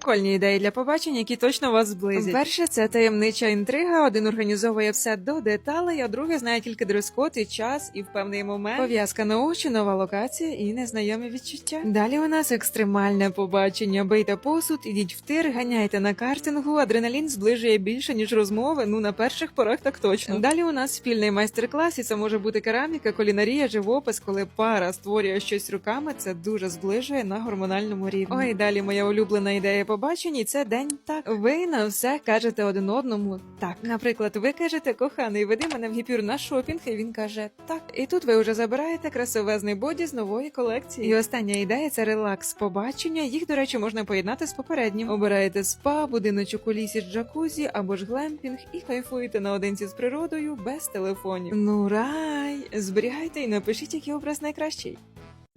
прикольні ідеї для побачень, які точно вас зблизять. Перше, це таємнича інтрига. Один організовує все до деталей, а другий знає тільки дрес-код і час, і в певний момент пов'язка на очі, нова локація і незнайомі відчуття. Далі у нас екстремальне побачення. Бийте посуд, ідіть в тир, ганяйте на картингу. Адреналін зближує більше ніж розмови. Ну на перших порах так точно. Далі у нас спільний майстер-клас, і це може бути кераміка, кулінарія, живопис, коли пара створює щось руками. Це дуже зближує на гормональному рівні. Ой, далі моя улюблена ідея побачень, і це день так. Ви на все кажете один одному так. Наприклад, ви кажете, коханий, веди мене в гіпюр на шопінг, і він каже так. І тут ви вже забираєте красивезний боді з нової колекції. І остання ідея це релакс побачення. Їх, до речі, можна поєднати з попереднім. Обираєте спа, будиночок у лісі з джакузі або ж глемпінг і кайфуєте наодинці з природою без телефонів. Ну рай, зберігайте і напишіть, який образ найкращий.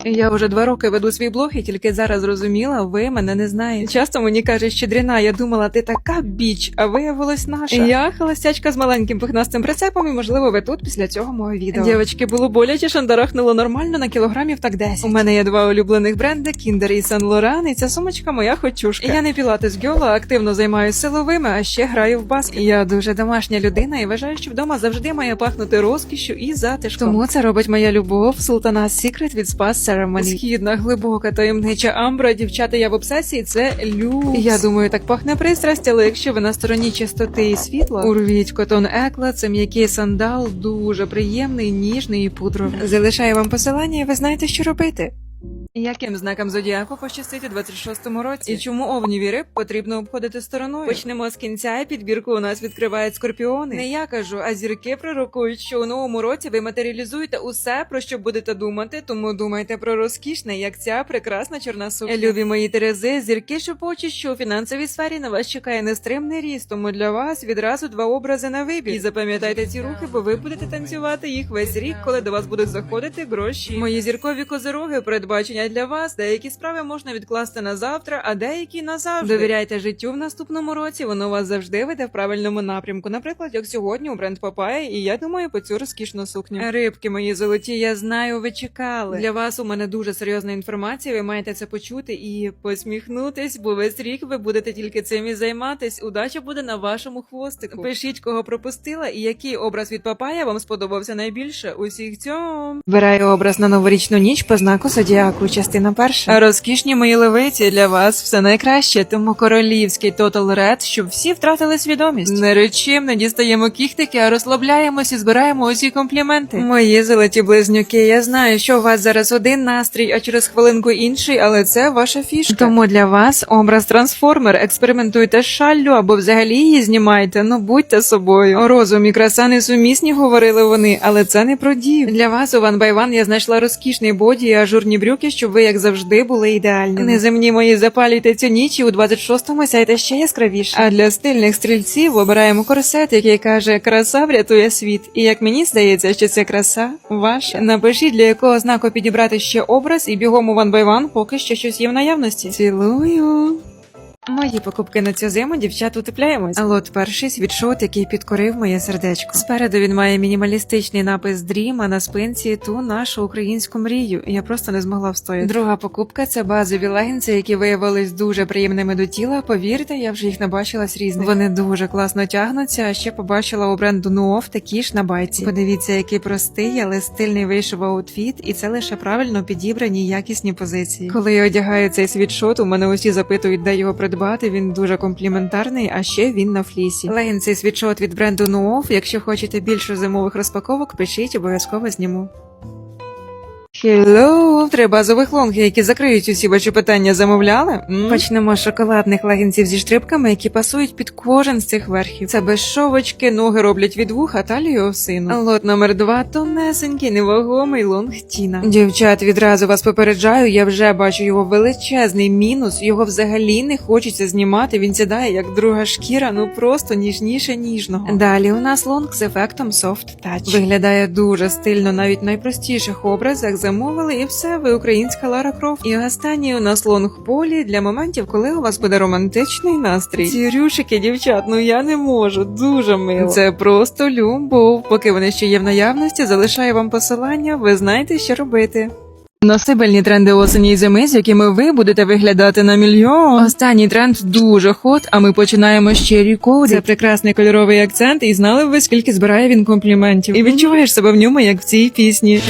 Я вже два роки веду свій блог і тільки зараз зрозуміла, ви мене не знаєте. Часто мені кажуть, щедріна, я думала, ти така біч, а виявилась наша. Я холостячка з маленьким пухнастим прицепом, і можливо, ви тут після цього мого відео. Дівчатки, було боляче, шандарахнуло нормально на кілограмів так 10. У мене є два улюблених бренди Kinder і Saint Laurent, і ця сумочка моя хочушка. Я не пілатес гьола, активно займаюся силовими, а ще граю в баскет. Я дуже домашня людина і вважаю, що вдома завжди має пахнути розкішшю і затишком. Тому це робить моя любов Султана Secret від Spa Ceremony. Східна, глибока, таємнича амбра, дівчата, я в обсесії, це люкс. Я думаю, так пахне пристрасть, але якщо ви на стороні чистоти і світла, урвіть котон екла, це м'який сандал, дуже приємний, ніжний і пудровий. Залишаю вам посилання, і ви знаєте, що робити. Яким знаком зодіаку пощастить у 26-му році? І чому овнів і риб потрібно обходити стороною? Почнемо з кінця, і підбірку у нас відкривають скорпіони. Не я кажу, а зірки пророкують, що у новому році ви матеріалізуєте усе, про що будете думати, тому думайте про розкішне, як ця прекрасна чорна сукня. Любі мої терези, зірки шепочуть, що у фінансовій сфері на вас чекає нестримний ріст, тому для вас відразу два образи на вибір. І запам'ятайте ці рухи, бо ви будете танцювати їх весь рік, коли до вас будуть заходити гроші. Мої зіркові козироги, передбачення для вас. Деякі справи можна відкласти на завтра, а деякі назавжди. Довіряйте життю в наступному році. Воно вас завжди веде в правильному напрямку. Наприклад, як сьогодні у бренд Папая, і я думаю по цю розкішну сукню. Рибки мої золоті, я знаю, ви чекали. Для вас у мене дуже серйозна інформація. Ви маєте це почути і посміхнутись, бо весь рік ви будете тільки цим і займатись. Удача буде на вашому хвостику. Пишіть, кого пропустила, і який образ від Папая вам сподобався найбільше. Усіх цьом. Вибираю образ на новорічну ніч по знаку зодіаку. Частина перша. Розкішні мої левиці для вас все найкраще, тому королівський Total Red, щоб всі втратили свідомість. Не речим, не дістаємо кіхтики, а розслабляємось і збираємо усі компліменти. Мої золоті близнюки, я знаю, що у вас зараз один настрій, а через хвилинку інший, але це ваша фішка. Тому для вас образ трансформер. Експериментуйте з шаллю або взагалі її знімайте. Ну будьте собою. Розум і краса несумісні, говорили вони, але це не про дів. Для вас у by One я знайшла розкішний боді і ажурні брюки, щоб ви як завжди були ідеальними. Неземні мої запалюйте цю ніч і у 26-му сяйте ще яскравіше. А для стильних стрільців обираємо корсет, який каже краса врятує світ. І як мені здається, що ця краса ваша. Напишіть для якого знаку підібрати ще образ і бігом у One by поки що щось є в наявності. Цілую. Мої покупки на цю зиму дівчат утепляємось. Лот перший світшот, який підкорив моє сердечко. Спереду він має мінімалістичний напис Dream, а на спинці ту нашу українську мрію. Я просто не змогла встояти. Друга покупка це базові легінси, які виявились дуже приємними до тіла. Повірте, я вже їх набачилась різних. Вони дуже класно тягнуться. А ще побачила у бренду Nuof такі ж на байці. Подивіться, який простий, але стильний вийшов аутфіт, і це лише правильно підібрані якісні позиції. Коли я одягаю цей світшот, у мене усі запитують, де його придбати. Він дуже компліментарний, а ще він на флісі. Лейн цей світшот від бренду Нуов. Якщо хочете більше зимових розпаковок, пишіть, обов'язково зніму. Hello! Три базових лонги, які закриють усі ваші питання, замовляли? М? Почнемо з шоколадних легінців зі штрибками, які пасують під кожен з цих верхів. Це безшовочки, ноги роблять від вух, а талію осину. Лот номер два тонесенький, невагомий лонг Тіна. Дівчат, відразу вас попереджаю, я вже бачу його величезний мінус. Його взагалі не хочеться знімати. Він сідає як друга шкіра, ну просто ніжніше ніжного. Далі у нас лонг з ефектом Soft Touch. Виглядає дуже стильно, навіть в найпростіших образах замовили, і все, ви українська Лара Крофт. І останній у нас лонг полі для моментів, коли у вас буде романтичний настрій. Ці рюшики, дівчат, ну я не можу, дуже мило. Це просто любов. Поки вони ще є в наявності, залишаю вам посилання, ви знаєте, що робити. Носибельні тренди осені і зими, з якими ви будете виглядати на мільйон. Останній тренд дуже хот, а ми починаємо з Cherry Cody. Це прекрасний кольоровий акцент, і знали б ви, скільки збирає він компліментів. І відчуваєш себе в ньому, як в цій пісні.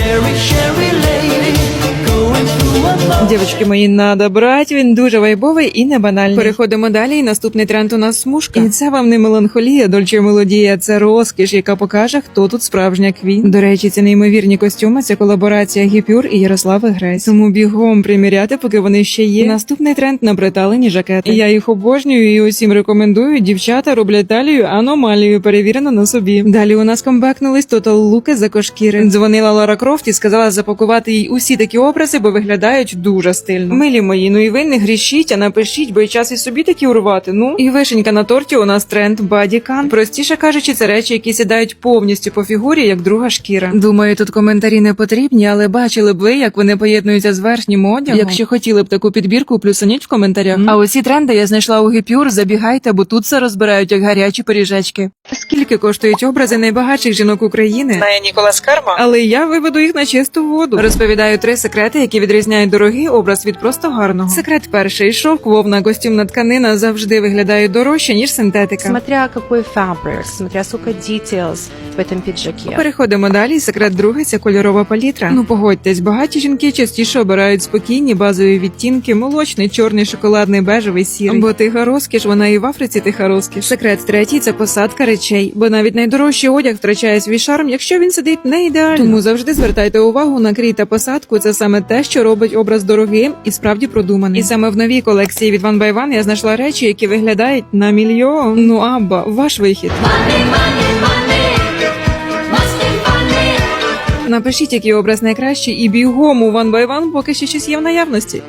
Дівчатки мої, надо брати, він дуже вайбовий і не банальний. Переходимо далі, і наступний тренд у нас смужка. І це вам не меланхолія, дольче мелодія, це розкіш, яка покаже, хто тут справжня квін. До речі, ці неймовірні костюми, це колаборація Гіпюр і Ярослави Гресь. Тому бігом приміряти, поки вони ще є. Наступний тренд на приталені жакети. Я їх обожнюю і усім рекомендую. Дівчата роблять талію аномалію, перевірено на собі. Далі у нас комбекнулись тотал луки за кошкіри. Дзвонила Лара Крофт і сказала запакувати їй усі такі образи, бо виглядають дуже стильно. Милі мої, ну і ви не грішіть, а напишіть, бо й час і собі такі урвати. Ну і вишенька на торті у нас тренд бадікан. Простіше кажучи, це речі, які сідають повністю по фігурі, як друга шкіра. Думаю, тут коментарі не потрібні, але бачили б ви, як вони поєднуються з верхнім одягом. Якщо хотіли б таку підбірку, плюсаніть в коментарях. А усі тренди я знайшла у Гіпюр. Забігайте, бо тут все розбирають як гарячі пиріжечки. Скільки коштують образи найбагатших жінок України? Знає Ніколас Карма, але я виведу їх на чисту воду. Розповідаю три секрети, які відрізняють дорогий образ від просто гарного. Секрет перший шовк, вовна, костюмна тканина завжди виглядають дорожче ніж синтетика. Смотря какой фабрик, смотря сколько details в этом пиджаке. Переходимо далі. Секрет другий це кольорова палітра. Ну погодьтесь, багаті жінки частіше обирають спокійні базові відтінки: молочний, чорний, шоколадний, бежевий, сірий. Бо тиха розкіш, вона і в Африці тиха розкіш. Секрет третій це посадка речей, бо навіть найдорожчий одяг втрачає свій шарм, якщо він сидить не ідеально. Тому завжди звертайте увагу на крій та посадку. Це саме те, що робить образ дорогим і справді продуманим. І саме в новій колекції від One by One я знайшла речі, які виглядають на мільйон. Ну абба, ваш вихід. Напишіть, який образ найкращий, і бігом у One by One, поки ще щось є в наявності.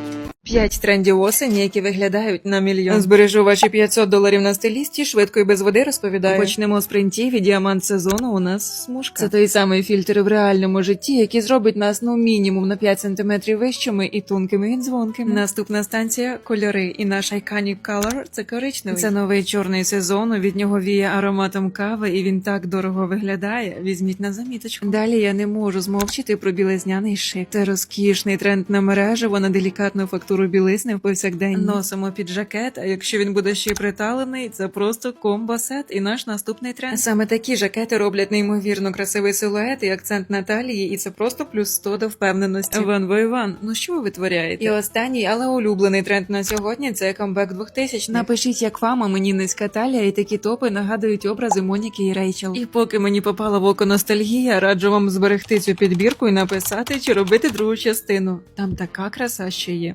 П'ять трендів осені, які виглядають на мільйон. Збережу ваші 500 доларів на стилісті, швидко і без води розповідаю. Почнемо з принтів і діамант сезону. У нас смужка. Це той самий фільтр в реальному житті, який зробить нас ну мінімум на 5 сантиметрів вищими і тонкими і дзвонкими. Наступна станція кольори. І наш iconic color – це коричневий. Це новий чорний сезон. Від нього віє ароматом кави, і він так дорого виглядає. Візьміть на заміточку. Далі я не можу змовчити про білизняний шик. Це розкішний тренд на мережево на делікатну фактуру білизни в повсякдень. Носимо під жакет. А якщо він буде ще й приталений, це просто комбо-сет і наш наступний тренд. Саме такі жакети роблять неймовірно красивий силует і акцент на талії, і це просто плюс 100 до впевненості. Ван by Ван, ну що ви витворяєте? І останній, але улюблений тренд на сьогодні це камбек 2000 Напишіть, як вам, а мені низька талія, і такі топи нагадують образи Моніки і Рейчел. І поки мені попала в око ностальгія, раджу вам зберегти цю підбірку і написати, чи робити другу частину. Там така краса ще є.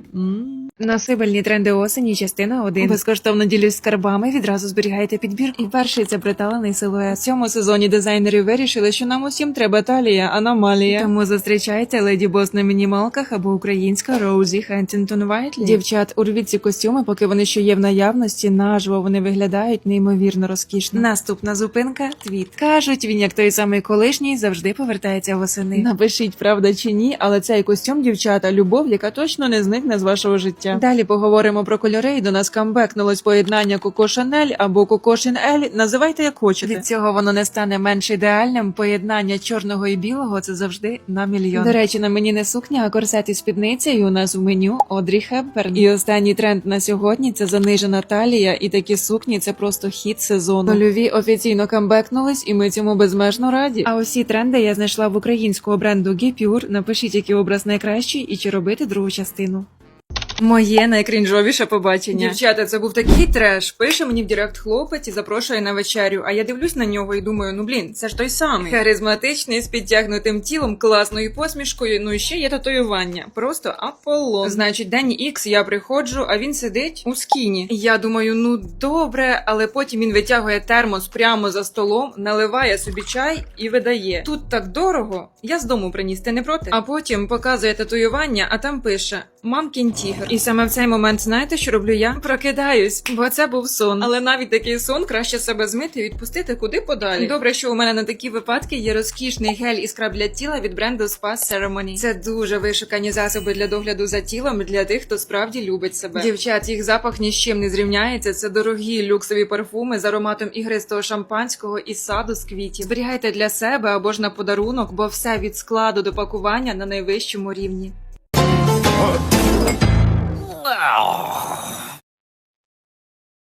Насибельні тренди осені, частина 1. Безкоштовно ділюсь скарбами, відразу зберігайте підбірку. І перший це приталений силует. В цьому сезоні дизайнери вирішили, що нам усім треба талія, аномалія. Тому зустрічайте леді бос на мінімалках або українська Роузі Хентінгтон Вайтлі. Дівчат, урвіть ці костюми, поки вони ще є в наявності. Наживо вони виглядають неймовірно розкішно. Наступна зупинка твіт. Кажуть, він як той самий колишній завжди повертається восени. Напишіть, правда чи ні, але цей костюм, дівчата, любов, яка точно не зникне з вашого життя. Далі поговоримо про кольори. І до нас камбекнулось поєднання Коко Шанель або Коко Шинель. Називайте як хочете. Від цього воно не стане менш ідеальним. Поєднання чорного і білого це завжди на мільйон. До речі, на мені не сукня, а корсет і спідниця. І у нас в меню Одрі Хепберн. І останній тренд на сьогодні це занижена талія, і такі сукні це просто хід сезону. Нульові офіційно камбекнулись, і ми цьому безмежно раді. А усі тренди я знайшла в українського бренду Gipure. Напишіть, який образ найкращий, і чи робити другу частину. Моє найкрінжовіше побачення. Дівчата, це був такий треш. Пише мені в Директ хлопець і запрошує на вечерю. А я дивлюсь на нього і думаю, ну блін, це ж той самий. Харизматичний з підтягнутим тілом, класною посмішкою. Ну і ще є татуювання. Просто Аполлон. Значить, день ікс я приходжу, а він сидить у скіні. Я думаю, ну добре, але потім він витягує термос прямо за столом, наливає собі чай і видає. Тут так дорого. Я з дому приніс, ти не проти? А потім показує татуювання, а там пише Мамкін тігр. І саме в цей момент, знаєте, що роблю я? Прокидаюсь, бо це був сон. Але навіть такий сон краще себе змити і відпустити куди подалі. Добре, що у мене на такі випадки є розкішний гель і скраб для тіла від бренду Spa Ceremony. Це дуже вишукані засоби для догляду за тілом для тих, хто справді любить себе. Дівчат їх запах ні з чим не зрівняється. Це дорогі люксові парфуми з ароматом ігристого шампанського і саду з квітів. Зберігайте для себе або ж на подарунок, бо все від складу до пакування на найвищому рівні. Wow.